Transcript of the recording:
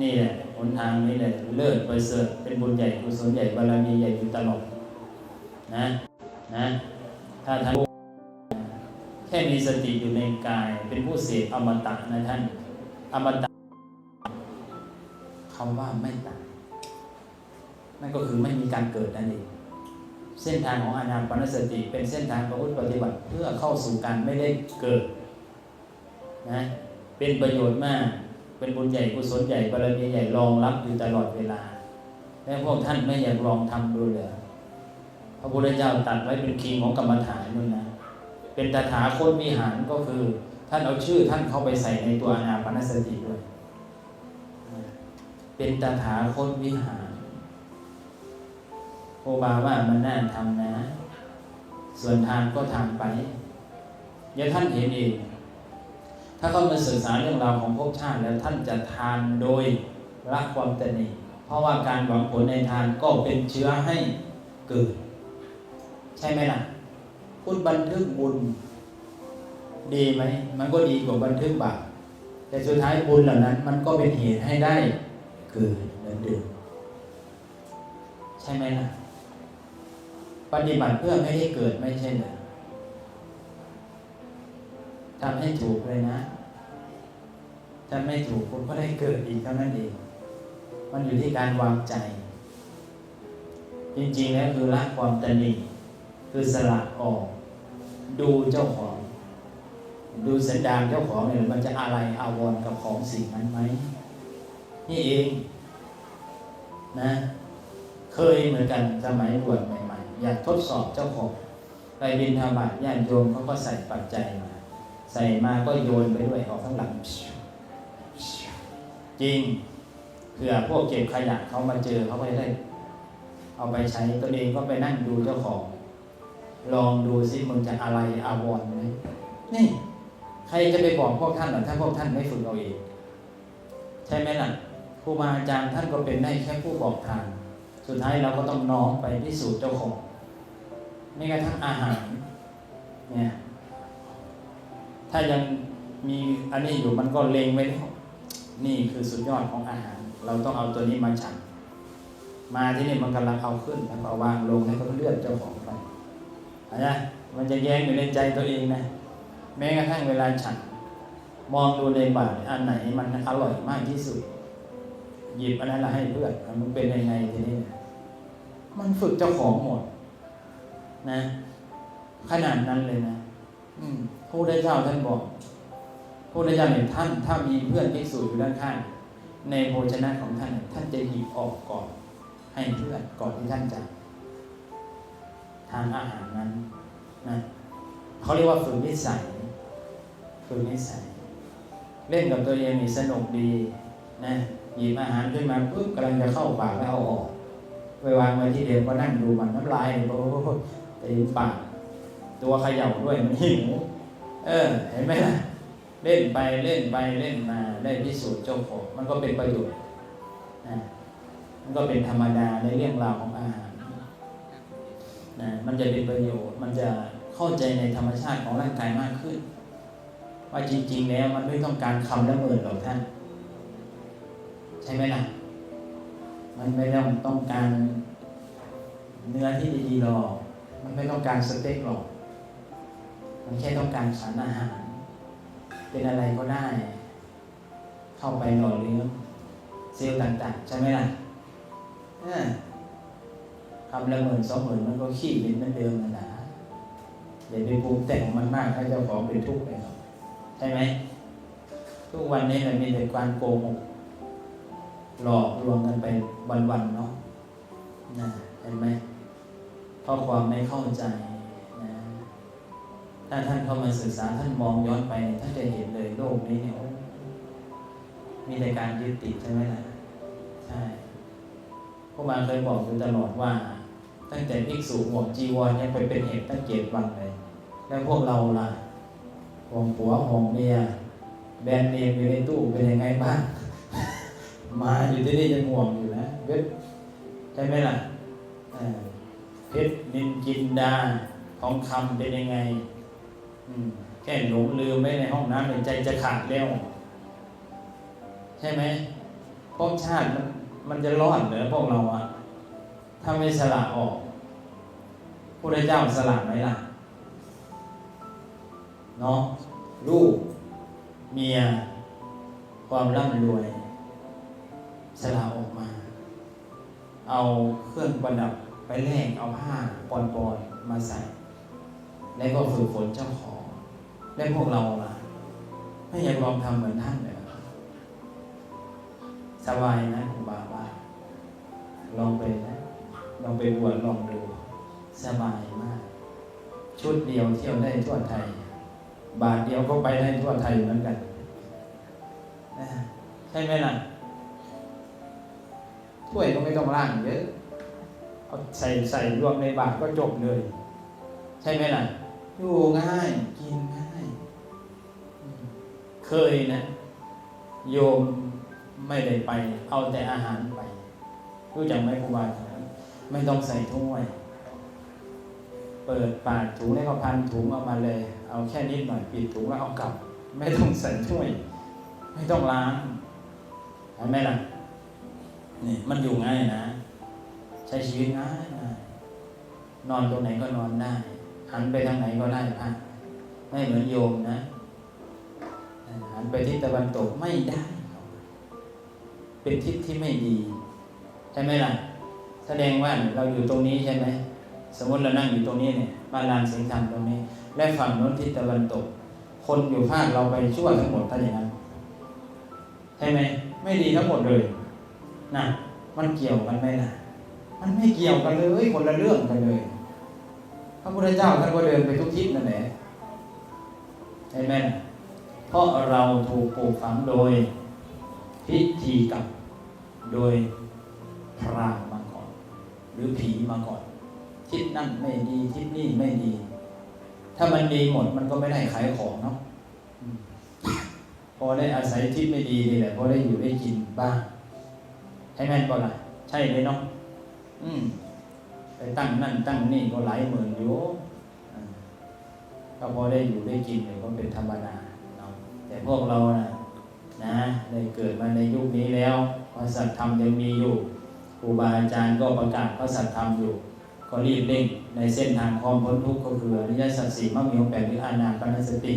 นี่แหละหนทางนี้แหละเลิศประเสริฐเป็นบุญใหญ่กุศลใหญ่บารมีใหญ่อยู่ตลอดนะนะถ้าท่านแค่มีสติอยู่ในกาย เป็นผู้เสพอมตะนะท่านอมตะคำว่าไม่ตายนั่นก็คือไม่มีการเกิดนั่นเองเส้นทางของอานาปานสติ เป็นเส้นทางประพฤติปฏิบัติเพื่อเข้าสู่การไม่ได้เกิดนะเป็นประโยชน์มาก เป็นบุญใหญ่กุศลใหญ่บารมีใหญ่รองรับอยู่ตลอดเวลา และพวกท่านไม่อยากลองทำดูเลยพระพุทธเจ้าตัดไว้เป็นคีย์ของกรรมฐานนู่นนะเป็นตถาคตวิหารก็คือ ท่านเอาชื่อท่านเข้าไปใส่ในตัวอานาปานสติด้วย เป็นตถาคตวิหารโอบาว่ามันน่าทำนะ ส่วนทางก็ทำไปเดี๋ยวท่านเห็นเอง ถ้าเข้ามาศึกษาเรื่องราวของภพชาติแล้วท่านจะทานโดยละความตนีเพราะว่าการหวังผลในทานก็เป็นเชื้อให้เกิด ใช่ไหมล่ะพูดบันทึกบุญ ดีไหม มันก็ดีกว่าบันทึกบาปแต่สุดท้ายบุญเหล่านั้น มันก็เป็นเหตุให้ได้เกิดเหมือนเดิมใช่ไหมล่ะ ปฏิบัติเพื่อไม่ให้เกิดไม่ใช่เหรอ ทำให้ถูกเลยนะถ้าไม่ถูกคุณก็ได้เกิดอีกเท่านั้นเองมันอยู่ที่การวางใจ จริงๆแล้วคือละความตนีคือสละออก ดูเจ้าของ ดูสันดานเจ้าของเนี่ยมันจะอะไรอาวรกับของสิ่งนั้นไหมนี่เองนะ เคยเหมือนกันสมัยบวชใหม่ๆ อยากทดสอบเจ้าของไปบินธบาตญาติโยมเขาก็ใส่ปัจจัยมา ใส่มาก็โยนไปด้วยออกข้างหลัง จริงเผื่อพวกเก็บขยะเขามาเจอเขาก็จะได้ เอาไปใช้ตัวเองก็ไปนั่งดูเจ้าของ ลองดูซิมึงจะอะไรอาวรณ์ไหมนี่ ใครจะไปบอกพวกท่านหรอถ้าพวกท่านไม่ฝึกเอาเอง ใช่ไหมล่ะครูบาอาจารย์ท่านก็เป็นได้แค่ผู้บอกทาง สุดท้ายเราก็ต้องน้อมไปพิสูจน์เจ้าของไม่กระทั่งอาหารเนี่ย ถ้ายังมีอันนี้อยู่มันก็เลงไว้แล้วนี่คือสุดยอดของอาหาร เราต้องเอาตัวนี้มาฉัน มาที่นี่มันกำลังเอาขึ้นแล้วก็วางลงแล้วก็เลือนเจ้าของไปนะมันจะแย้งอยู่ในใจตัวเองนะ แม้กระทั่งเวลาฉัน มองดูในบาตรอันไหนมันอร่อยมากที่สุด หยิบอันนั้นละให้เพื่อนมันเป็นยังไงทีนี้ มันฝึกเจ้าของหมดนะ ขนาดนั้นเลยนะ ผู้ได้เจ้าท่านบอกผู้ได้เจ้าเนี่ยท่าน ถ้ามีเพื่อนภิกษุอยู่ด้านข้างในโภชนะของท่าน ท่านจะหยิบออกก่อน ให้เพื่อนก่อนที่ท่านจะทานอาหารนั้นนะเขาเรียกว่าฝึกนิสัยฝึกนิสัย เล่นกับตัวเองนี่สนุกดีนะหยิบอาหารขึ้นมาปุ๊บกำลังจะเข้าปากแล้วเอาออกไปวางไว้ที่เดิมก็นั่งดูมันน้ำลายโอ้โหเต็มปาก ตัวเขย่าด้วยมันหิวเออ เห็นไหมล่ะเล่นไปเล่นไปเล่นมาได้พิสูจน์เจ้าของมันก็เป็นประโยชน์นะมันก็เป็นธรรมดาในเรื่องราวของอาหารนะมันจะเป็นประโยชน์ มันจะเข้าใจในธรรมชาติของร่างกายมากขึ้น ว่าจริง ๆ แล้วมันไม่ต้องการคำละเมินหรอกท่าน ใช่ไหมล่ะ มันไม่ต้องต้องการเนื้อที่ดีๆหรอก มันไม่ต้องการสเต็กหรอก มันแค่ต้องการสารอาหาร เป็นอะไรก็ได้ เข้าไปหล่อเลี้ยงเซลล์ต่างๆ ใช่ไหมล่ะเออคำละหมื่นสองหมื่นมันก็ขี้เป็นเหมือนเดิมนะนะอย่าไปปรุงแต่งมันมากให้เจ้าของเป็นทุกข์ไปหรอใช่ไหมทุกวันนี้เรามีแต่การโกหกหลอกลวงกันไปวันๆเนาะนะเห็นไหมเพราะความไม่เข้าใจ ถ้าท่านเข้ามาศึกษาท่านมองย้อนไปท่านจะเห็นเลยโลกนี้เนี่ยมีแต่การยึดติดใช่ไหมล่ะใช่พวกมาเคยบอกอยู่ตลอดว่า ตั้งแต่ภิกษุห่วงจีวรยังไปเป็นเหตุตั้งเจ็ดวันเลย แล้วพวกเราล่ะห่วงผัวห่วงเมียแบรนด์เนมอยู่ในตู้เป็นยังไงบ้าง มาอยู่ที่นี่ยังห่วงอยู่นะเวทใช่ไหมล่ะเพชรนินจินดาทองคำเป็นยังไง แค่หลงลืมไว้ในห้องน้ำในใจจะขาดแล้ว ใช่ไหมภพชาติมันมันจะรอดเหรือพวกเราอะถ้าไม่สละออกพระเจ้าสละไหมล่ะ เนาะลูก เมีย ความร่ำรวย สละออกมา เอาเครื่องประดับไปแลกเอาผ้าปอนปอนๆมาใส่ แล้วก็ฝึกฝนเจ้าของ และพวกเราล่ะไม่อยากลองทำเหมือนท่านเลยเหรอสบายนะคุณบาว่าลองไปนะ ลองไปบวชลองดู สบายมาก ชุดเดียวเที่ยวได้ทั่วไทย บาทเดียวก็ไปได้ทั่วไทยเหมือนกันใช่ไหมล่ะถ้วยก็ไม่ต้องล้างเยอะเอาใส่ใส่รวมในบาทก็จบเลย ใช่ไหมล่ะอยู่ง่ายกินง่าย เคยนะ โยมไม่ได้ไป เอาแต่อาหารไป รู้จักไหมครูบาอาจารย์ไม่ต้องใส่ถ้วย เปิดปากถุงแล้วก็พันถุงออกมาเลย เอาแค่นิดหน่อยปิดถุงแล้วเอากลับ ไม่ต้องใส่ถ้วย ไม่ต้องล้างเห็นไหมล่ะนี่มันอยู่ง่ายนะ ใช้ชีวิตง่ายนอนตรงไหนก็นอนได้หันไปทางไหนก็ได้พักไม่เหมือนโยมนะ หันไปทิศตะวันตกไม่ได้ เป็นทิศที่ไม่ดี ใช่ไหมล่ะ แสดงว่าเราอยู่ตรงนี้ใช่ไหม สมมติเรานั่งอยู่ตรงนี้เนี่ยบ้านลานเสียงธรรมตรงนี้ และฝั่งโน้นทิศตะวันตก คนอยู่ภาคเราไปชั่วทั้งหมดถ้าอย่างนั้น ใช่ไหม ไม่ดีทั้งหมดเลยนะมันเกี่ยวกันไหมล่ะ มันไม่เกี่ยวกันเลยคนละเรื่องกันเลยพระพุทธเจ้าท่านก็เดินไปทุกทิศนั่นแหละใช่ไหมล่ะ เพราะเราถูกปลูกฝังโดยพิธีกรรมโดยพรามมาก่อน หรือผีมาก่อนทิศนั่นไม่ดีทิศนี่ไม่ดี ถ้ามันดีหมดมันก็ไม่ได้ขายของเนาะพอได้อาศัยทิศไม่ดีนี่แหละพอได้อยู่ได้กินบ้างให้แม่นก็ล่ะ ใช่เลยเนาะอืมไปตั้งนั่นตั้งนี่ก็หลายหมื่นอยู่ก็พอได้อยู่ได้กินเนี่ยก็เป็นธรรมดาเนา พวกเรานะนะได้เกิดมาในยุคนี้แล้วพระสัตธรรมยังมีอยู่ครูบาอาจารย์ก็ประกาศพระสัตธรรมอยู่ ก็รีบเร่งในเส้นทางความพ้นทุกข์ก็คืออริยสัจสี่มรรคมีองค์แปดหรืออานาปนสติ